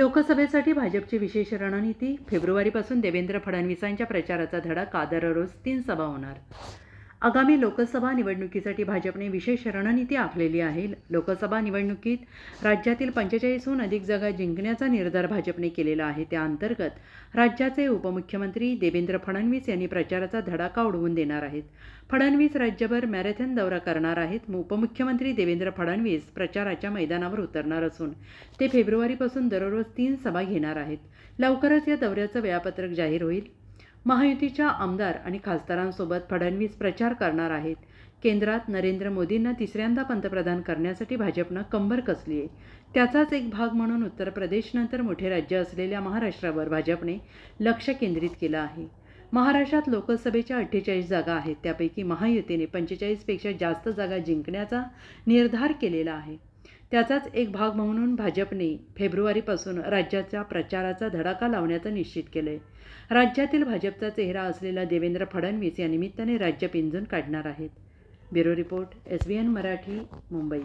लोकसभेसाठी भाजपची विशेष रणनीती. फेब्रुवारीपासून देवेंद्र फडणवीसांच्या प्रचाराचा धडाका दररोज तीन सभा होणार. आगामी लोकसभा निवडणुकीसाठी भाजपने विशेष रणनीती आखलेली आहे. लोकसभा निवडणुकीत राज्यातील पंचेचाळीसहून अधिक जागा जिंकण्याचा निर्धार भाजपने केलेला आहे. त्या अंतर्गत राज्याचे उपमुख्यमंत्री देवेंद्र फडणवीस यांनी प्रचाराचा धडाका उडवून देणार आहेत. फडणवीस राज्यभर मॅरेथॉन दौरा करणार आहेत. उपमुख्यमंत्री देवेंद्र फडणवीस प्रचाराच्या मैदानावर उतरणार असून ते फेब्रुवारीपासून दररोज तीन सभा घेणार आहेत. लवकरच या दौऱ्याचं वेळापत्रक जाहीर होईल. महायुतीच्या आमदार आणि खासदारांसोबत फडणवीस प्रचार करणार आहेत. केंद्रात नरेंद्र मोदींना तिसऱ्यांदा पंतप्रधान करण्यासाठी भाजपनं कंबर कसली आहे? त्याचाच एक भाग म्हणून उत्तर प्रदेशनंतर मोठे राज्य असलेल्या महाराष्ट्रावर भाजपने लक्ष केंद्रित केलं आहे. महाराष्ट्रात लोकसभेच्या अठ्ठेचाळीस जागा आहेत. त्यापैकी महायुतीने पंचेचाळीसपेक्षा जास्त जागा जिंकण्याचा निर्धार केलेला आहे. त्याचाच एक भाग म्हणून भाजपने फेब्रुवारीपासून राज्याच्या प्रचाराचा धडाका लावण्याचं निश्चित केलं आहे राज्यातील भाजपचा चेहरा असलेला देवेंद्र फडणवीस या निमित्ताने राज्य पिंजून काढणार आहेत. Bureau report S B N Marathi Mumbai.